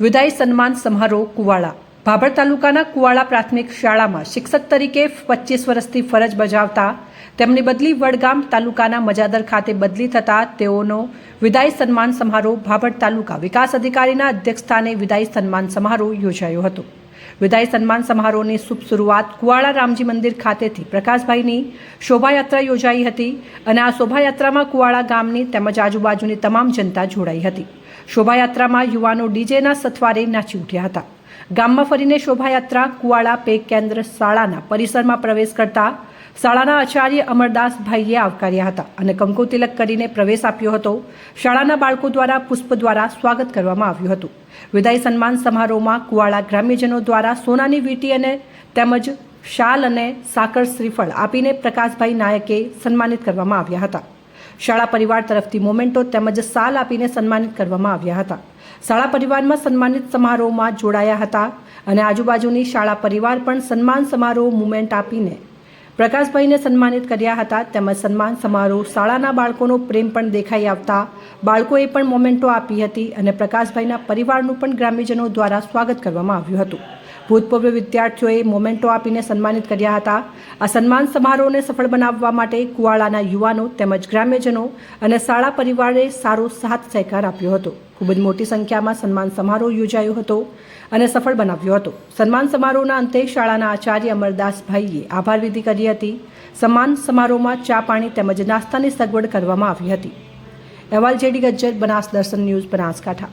વિદાય સન્માન સમારોહ કુવાળા. ભાભર તાલુકાના કુવાળા પ્રાથમિક શાળામાં શિક્ષક તરીકે પચીસ વર્ષથી ફરજ બજાવતા, તેમની બદલી વડગામ તાલુકાના મજાદર ખાતે બદલી થતા તેઓનો વિદાય સન્માન સમારોહ ભાભર તાલુકા વિકાસ અધિકારીના અધ્યક્ષસ્થાને વિદાય સન્માન સમારોહ યોજાયો હતો. વિદાય સન્માન સમારોહની શુભ શરૂઆત કુવાળા રામજી મંદિર ખાતેથી પ્રકાશભાઈની શોભાયાત્રા યોજાઈ હતી અને આ શોભાયાત્રામાં કુવાળા ગામની તેમજ આજુબાજુની તમામ જનતા જોડાઈ હતી. શોભાયાત્રામાં યુવાનો ડીજેના સથવારે નાચી ઉઠ્યા હતા. ગામમાં ફરીને શોભાયાત્રા કુવાળા પે કેન્દ્ર શાળાના પરિસરમાં પ્રવેશ કરતા શાળાના આચાર્ય અમરદાસભાઈએ આવકાર્યા હતા અને કંકુતિલક કરીને પ્રવેશ આપ્યો હતો. શાળાના બાળકો દ્વારા, પુષ્પ દ્વારા સ્વાગત કરવામાં આવ્યું હતું. વિદાય સન્માન સમારોહમાં કુવાળા ગ્રામ્યજનો દ્વારા સોનાની વીંટી અને તેમજ શાલ અને સાકર શ્રીફળ આપીને પ્રકાશભાઈ નાયકે સન્માનિત કરવામાં આવ્યા હતા. શાળા પરિવાર તરફથી મોમેન્ટો તેમજ સાલ આપીને સન્માનિત કરવામાં આવ્યા હતા. શાળા પરિવારમાં સન્માનિત સમારોહમાં જોડાયા હતા અને આજુબાજુની શાળા પરિવાર પણ સન્માન સમારોહ મુમેન્ટ આપીને પ્રકાશભાઈને સન્માનિત કર્યા હતા. તેમજ સન્માન સમારોહ શાળાના બાળકોનો પ્રેમ પણ દેખાઈ આવતા બાળકોએ પણ મોમેન્ટો આપી હતી અને પ્રકાશભાઈના પરિવારનું પણ ગ્રામ્યજનો દ્વારા સ્વાગત કરવામાં આવ્યું હતું. ભૂતપૂર્વ વિદ્યાર્થીઓએ મોમેન્ટો આપીને સન્માનિત કર્યા હતા. આ સન્માન સમારોહને સફળ બનાવવા માટે કુવાડાના યુવાનો તેમજ ગ્રામ્યજનો અને શાળા પરિવારે સારો સાથ સહકાર આપ્યો હતો. ખૂબ જ મોટી સંખ્યામાં સન્માન સમારોહ યોજાયો હતો અને સફળ બનાવ્યો હતો. સન્માન સમારોહના અંતે શાળાના આચાર્ય અમરદાસભાઈએ આભાર વિધિ કરી હતી. સન્માન સમારોહમાં ચા પાણી તેમજ નાસ્તાની સગવડ કરવામાં આવી હતી. અહેવાલ જેડી ગજ્જર બનાસ દર્શન ન્યૂઝ બનાસકાંઠા.